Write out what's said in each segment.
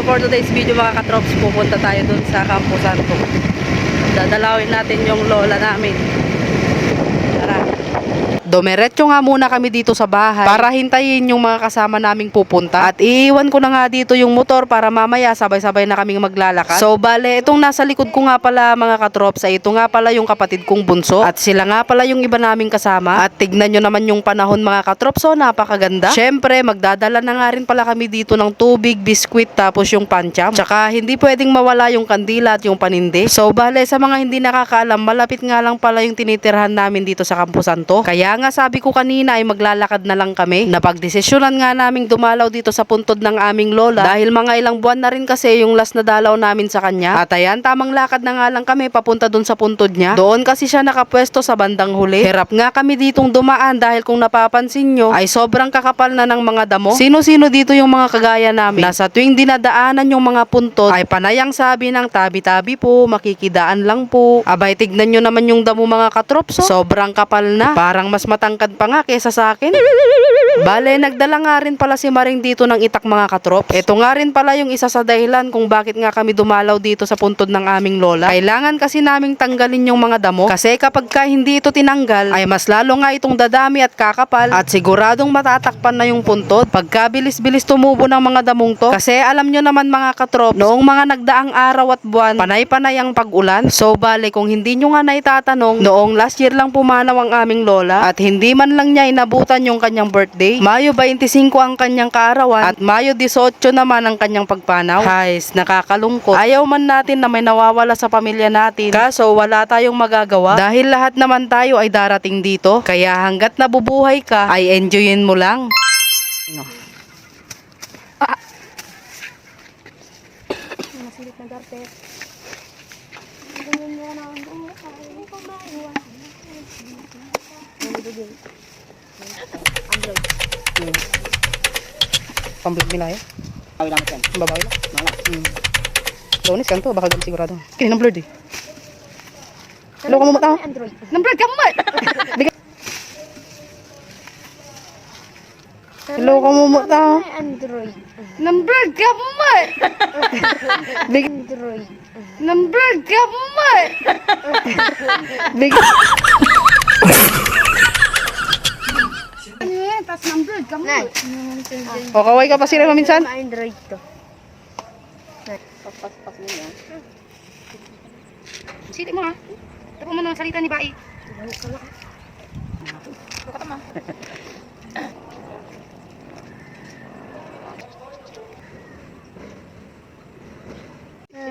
So for today's video mga katrops, pupunta tayo dun sa Campo Santo. Dadalawin natin yung lola namin. Dumiretso nga muna kami dito sa bahay para hintayin yung mga kasama naming pupunta. At iiwan ko na nga dito yung motor para mamaya sabay-sabay na kaming maglalakad. So bale, itong nasa likod ko nga pala mga katrops ay ito nga pala yung kapatid kong bunso. At sila nga pala yung iba naming kasama. At tignan nyo naman yung panahon mga katrops. So napakaganda. Syempre, magdadala na nga rin pala kami dito ng tubig, biskwit, tapos yung pancham. Tsaka hindi pwedeng mawala yung kandila at yung paninde. So bale, sa mga hindi nakakaalam, malapit nga lang pala yung tinitirhan namin dito sa Campo Santo. Kaya nga sabi ko kanina ay maglalakad na lang kami. Napagdesisyonan nga naming dumalaw dito sa puntod ng aming lola dahil mga ilang buwan na rin kasi yung last na dalaw namin sa kanya. At ayan, tamang lakad na nga lang kami papunta dun sa puntod niya. Doon kasi siya nakapwesto sa bandang huli. Hirap nga kami ditong dumaan dahil kung napapansin nyo ay sobrang kakapal na ng mga damo. Sino-sino dito yung mga kagaya namin na sa tuwing dinadaanan yung mga puntod ay panayang sabi ng tabi-tabi po, makikidaan lang po. Abay, tignan nyo naman yung damo mga katropso. Sobrang kapal na. Parang mas matangkad pa nga kesa sa akin. Bale, nagdala nga rin pala si Maring dito ng itak mga katrop. Ito nga rin pala yung isa sa dahilan kung bakit nga kami dumalaw dito sa puntod ng aming lola. Kailangan kasi naming tanggalin yung mga damo kasi kapag ka hindi ito tinanggal ay mas lalo nga itong dadami at kakapal at siguradong matatakpan na yung puntod. Pagkabilis-bilis tumubo ng mga damong to kasi alam nyo naman mga katrop, noong mga nagdaang araw at buwan, panay-panay ang pag-ulan. So bale, kung hindi nyo nga naitatanong, noong last year lang pumanaw ang aming lola at hindi man lang niya inabutan yung kanyang birthday. Mayo 25 ang kanyang kaarawan at Mayo 18 naman ang kanyang pagpanaw. Guys, nakakalungkot. Ayaw man natin na may nawawala sa pamilya natin. Kaso wala tayong magagawa dahil lahat naman tayo ay darating dito. Kaya hanggat nabubuhay ka ay enjoyin mo lang. No. Masilip na garte. Ganyan mo na ang buhay. Ano pa ba iwan? Android. Pamblog nila eh. Kawin namin yan. Babae lang. Mga. Hmm. Bonus kan to, baka ganun sigurado. Kaya ng blurred eh. Hello ka mo mata. Android. Number ka mo. Bigay. Hello ka mo mata. Ay, Android. Number ka mo. Big Android. number ka mo. Big Nay. O kaway ka pa sila minsan? Android to. Pas-pas mo yan. Sili mo ha. Tapo mo ng salita ni Bai.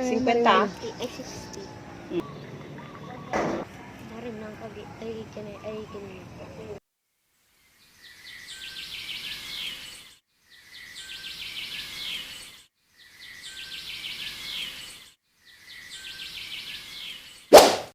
Cinquenta. Ay, 60. Marim ng kagi. Ay, kanay. Ay, kanay.